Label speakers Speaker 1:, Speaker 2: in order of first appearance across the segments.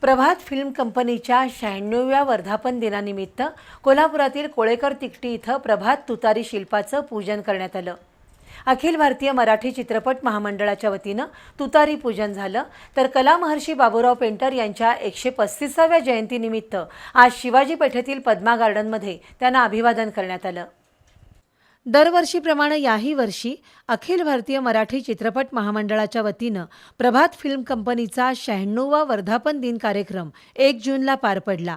Speaker 1: प्रभात film कंपनीच्या शहाण्णव्या वर्धापन दिनानिमित्त कोल्हापुरातील कोळेकर तिकटी इथं प्रभात तुतारी शिल्पाचं पूजन करण्यात आलं. अखिल भारतीय मराठी चित्रपट महामंडळाच्या वतीनं तुतारी पूजन झालं. तर कला महर्षी बाबूराव पेंटर यांच्या एकशे पस्तीसाव्या जयंतीनिमित्त आज शिवाजी पेठेतील पद्मा गार्डनमध्ये त्यांना अभिवादन करण्यात आलं. दरवर्षीप्रमाणे याही वर्षी अखिल भारतीय मराठी चित्रपट महामंडळाच्या वतीनं प्रभात फिल्म कंपनीचा शहाण्णववा वर्धापन दिन कार्यक्रम एक जूनला पार पडला.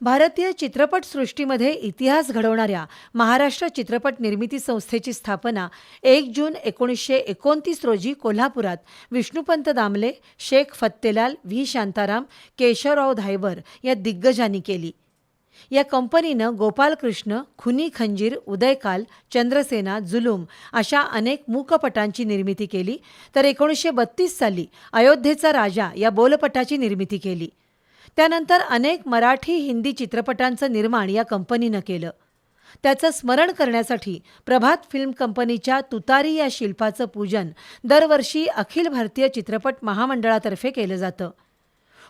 Speaker 1: भारतीय चित्रपटसृष्टीमध्ये इतिहास घडवणाऱ्या महाराष्ट्र चित्रपट निर्मिती संस्थेची स्थापना एक जून एकोणीसशे एकोणतीस रोजी कोल्हापुरात विष्णुपंत दामले शेख फत्तेलाल व्ही शांताराम केशवराव धायबर या दिग्गजांनी केली. या कंपनीनं गोपालकृष्ण खुनी खंजीर उदयकाल चंद्रसेना जुलूम अशा अनेक मूकपटांची निर्मिती केली तर एकोणीसशे बत्तीस साली अयोध्येचा राजा या बोलपटाची निर्मिती केली. त्यानंतर अनेक मराठी हिंदी चित्रपटांचं निर्माण या कंपनीनं केलं. त्याचं स्मरण करण्यासाठी प्रभात फिल्म कंपनीच्या तुतारी या शिल्पाचं पूजन दरवर्षी अखिल भारतीय चित्रपट महामंडळातर्फे केलं जातं.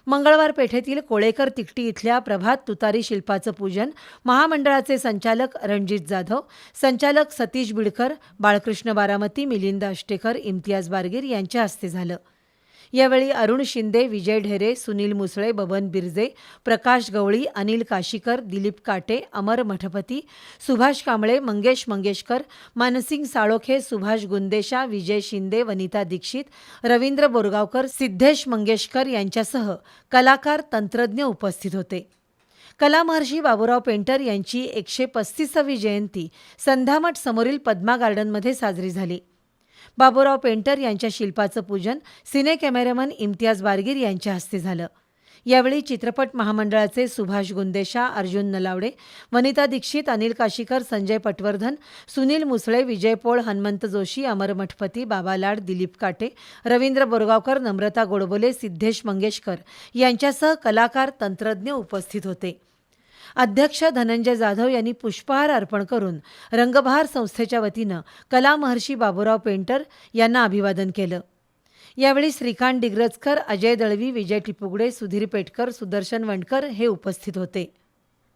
Speaker 1: मंगळवार पेठेतील कोळेकर तिकटी इथल्या प्रभात तुतारी शिल्पाचं पूजन महामंडळाचे संचालक रणजित जाधव संचालक सतीश बिडकर बाळकृष्ण बारामती मिलिंद अष्टेकर इम्तियाज बारगीर यांच्या हस्ते झालं. यावेळी अरुण शिंदे विजय ढेरे सुनील मुसळे बबन बिरजे प्रकाश गवळी अनिल काशीकर दिलीप काटे अमर मठपती सुभाष कांबळे मंगेश मंगेशकर मानसिंग साळोखे सुभाष गुंदेशा विजय शिंदे वनिता दीक्षित रवींद्र बोरगावकर सिद्धेश मंगेशकर यांच्यासह कलाकार तंत्रज्ञ उपस्थित होते. कलामहर्षी बाबूराव पेंटर यांची एकशे पस्तीसावी जयंती संध्यामठ समोरील पद्मा गार्डनमध्ये साजरी झाली. बाबूराव पेंटर यांच्या शिल्पाचं पूजन सिने कॅमेरामन इम्तियाज बारगीर यांच्या हस्ते झालं. यावेळी चित्रपट महामंडळाचे सुभाष गुंदेशा अर्जुन नलावडे वनिता दीक्षित अनिल काशीकर संजय पटवर्धन सुनील मुसळे विजय पोळ हनुमंत जोशी अमर मठपती बाबा लाड दिलीप काटे रवींद्र बोरगावकर नम्रता गोडबोले सिद्धेश मंगेशकर यांच्यासह कलाकार तंत्रज्ञ उपस्थित होते. अध्यक्ष धनंजय जाधव यांनी पुष्पहार अर्पण करून रंगबहार संस्थेच्या वतीनं कला महर्षी बाबूराव पेंटर यांना अभिवादन केलं. यावेळी श्रीकांत डिग्रजकर अजय दळवी विजय टिपुगडे सुधीर पेटकर सुदर्शन वणकर हे उपस्थित होते.